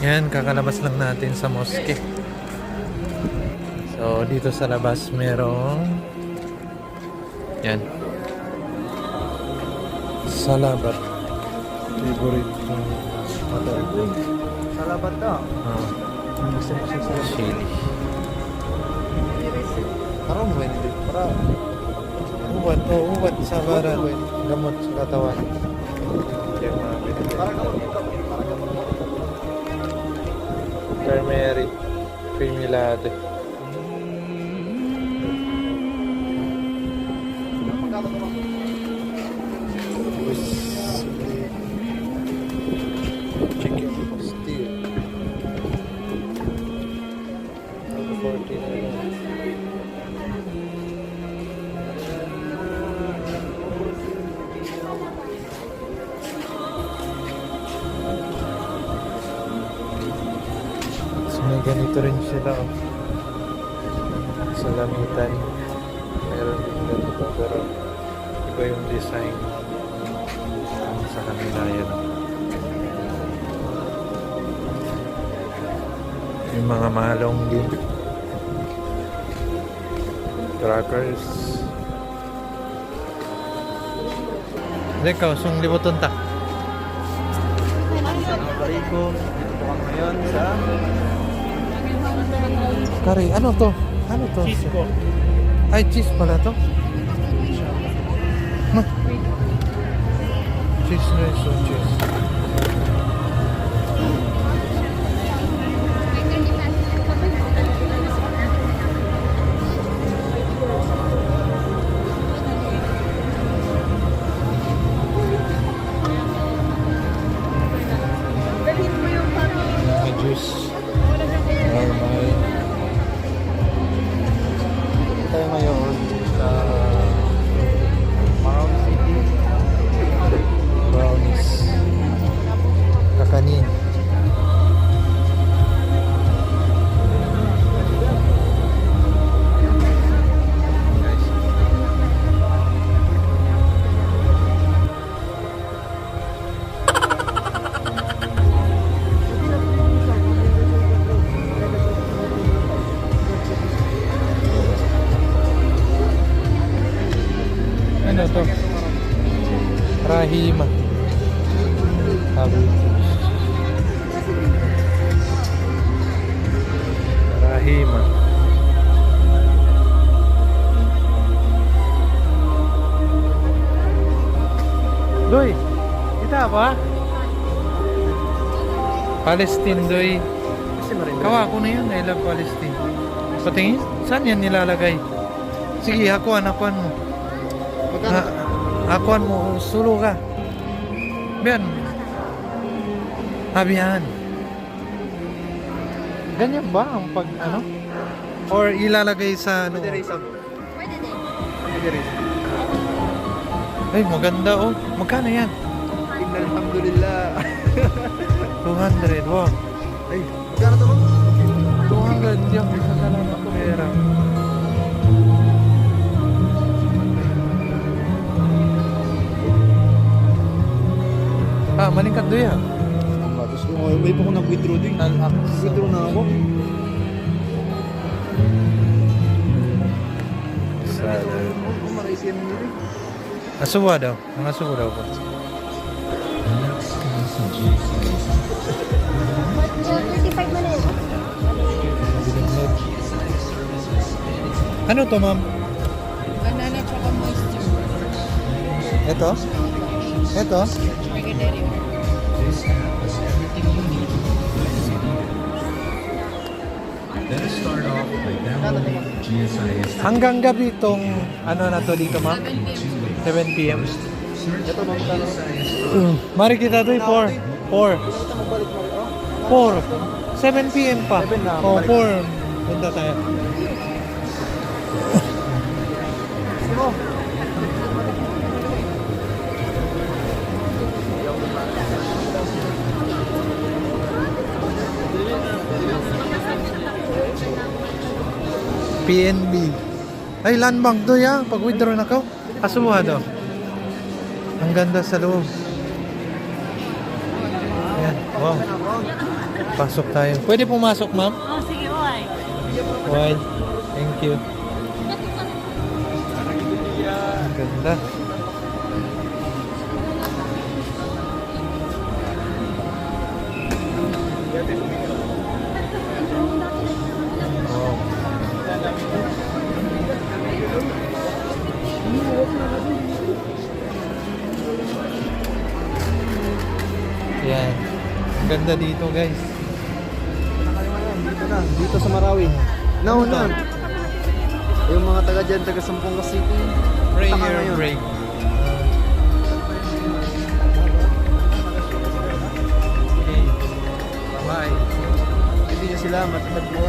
Yan, kakalabas lang natin sa mosque. So, dito sa labas merong yan. Salabat. Favorite kong hotel. Salabat to. Ah, chili. Parang Wendy. Para Uwat, oh, uwat sa barat. Gamot sa katawan. Parang ako dito. Turmeric. Creamy latte. Magkano may ganito rin sila oh. Sa lamitan. Meron din ganito pero iba yung design sa kanila yan. Yung mga malong din. Crackers. Hindi ka, usong libuton ta. Barico. Ito ang ngayon sa Kari, ano to? Ano to? cheese ko. Ay, cheese pala to? No. Cheese rice cheese. Juice. Ano to? Rahima. Sabi. Rahima. Doy, kita ba? Palestine, Doy. Kasi marin. Kawa ko na yun, I love Palestine. Patingin, saan yan nilalagay? Sige, hakuan, hakuan mo. Magkano? Akuan mo, sulo ka. Biyan. Habihan. Ganyan ba ang pag ano? Or ilalagay sa ano? Pwede rin sa... Pwede rin. Ay, maganda oh. Magkano yan? Alhamdulillah. 200, wow. Ay, magkano to? 200 yung isa na lang ako pera. Ah, malingkat do yan. Tapos kung uh, may pa ko nag-withdraw din. Withdraw na ako. Salad. Asuwa daw. Ang asuwa daw po. Ano to, ma'am? Banana tsaka moisture. Ito? Ito? Brigadeiro. Let us start off by downloading GSIS. Hanggang gabi itong ano na to dito, ma'am? 7 7 p.m. Ito, ma'am, tanong. Mm. Mari kita to 4. 4. Ito magbalik mo rin. 4. 7 p.m. pa. 7 na, Oh, balik. 4. Punta tayo. Sino? PNB. Ay, land bank to ya. Pag withdraw na ka. Asuha do. Ang ganda sa loob. Ayan. Wow. Pasok tayo. Pwede pumasok, ma'am? Oh, sige, why? Wide. Thank you. Ang ganda. Wow. Ganda dito, guys. Dito na, dito sa Marawi. Nauna. Yung mga taga dyan, taga Sampung City. Prayer break. Okay. Bye-bye. Hindi nyo sila matagpuan.